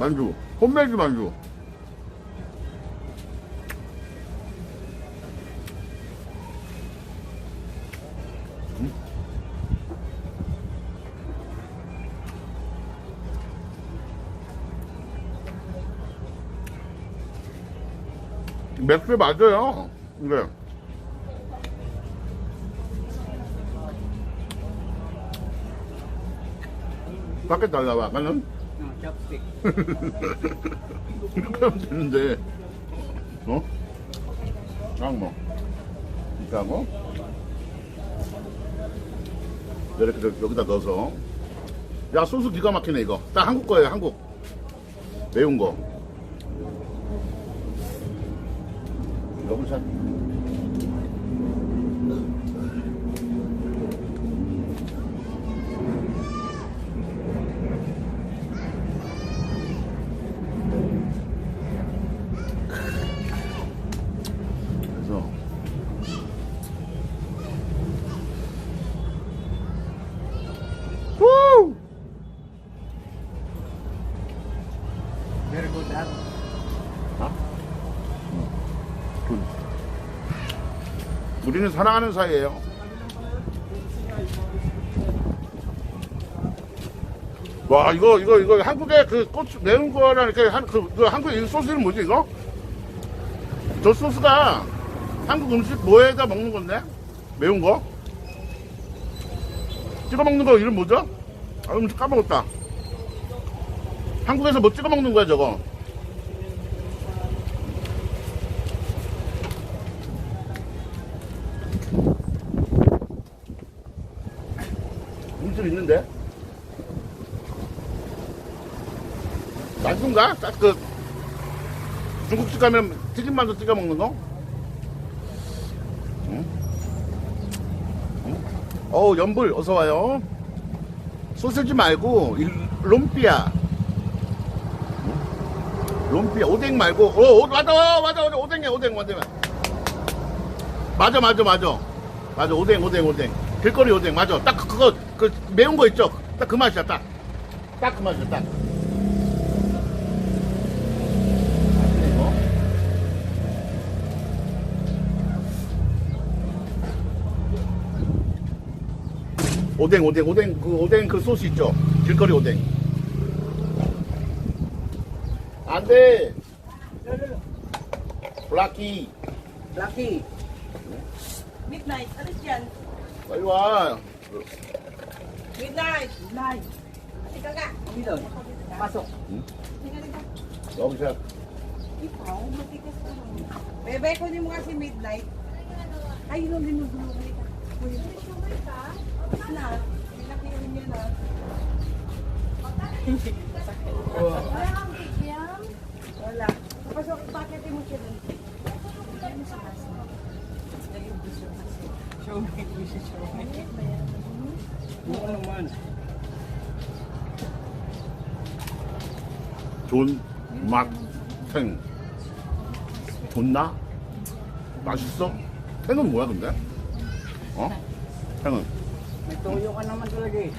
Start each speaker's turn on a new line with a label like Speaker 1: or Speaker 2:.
Speaker 1: 만두. 홈메이드 만두. 음? 맥주 맞아요. 네. 밖에 달라와. 나는
Speaker 2: 어, chopstick.
Speaker 1: 이렇게 하면 되는데. 어? 딱 뭐. 이렇게 하고. 이렇게 여- 여기다 넣어서. 야, 소스 기가 막히네, 이거. 딱 한국 거예요, 한국. 매운 거. 그 우리는 사랑하는 사이예요. 와 이거 이거 이거 한국의 그 고추 매운 이렇게 한그 그 한국의 이 소스는 뭐지 이거? 저 소스가 한국 음식 뭐에다 먹는 건데? 매운 거? 찍어 먹는 거 이름 뭐죠? 아 음식 까먹었다. 한국에서 뭐 찍어 먹는 거야 저거? 음식 있는데? 딱그 중국집 가면 튀김만두 찍어 먹는 거? 응? 응? 어우 연불 어서 와요. 소세지 말고 이 롬피아. 응? 롬피아 오뎅 말고 어, 어 맞아 맞아 맞아 오뎅이야 오뎅 오뎅 맞아 맞아 맞아. 맞아 오뎅 오뎅 오뎅. 길거리 오뎅 맞아. 딱 그- 그거 그 매운 거 있죠? 딱 그 맛이야 딱. 딱 그 맛이야 딱. 오뎅 오뎅 오뎅 그 오뎅 그 소스 있죠? 길거리 오뎅. 안돼. 블라키.
Speaker 2: Lucky.
Speaker 3: Midnight. Ano Alis yan.
Speaker 1: Kaliwa.
Speaker 3: Midnight. Midnight. Ikaw ka.
Speaker 2: Dito. Pasok.
Speaker 1: Hmm? Sorry, sir.
Speaker 3: Ikaw, matikas ka lang. Bebe, kunin mo kasi midnight. Ay, yun ang dinudulog. Kunin mo. Kunin ka? Na. Pinakirin niya na. Wala kang bigyan? Wala. Pasok, bakit mo siya dun?
Speaker 1: 존맛탱 존나? 맛있어? 탱은 뭐야 근데? 어? 탱은
Speaker 2: ka naman talaga eh.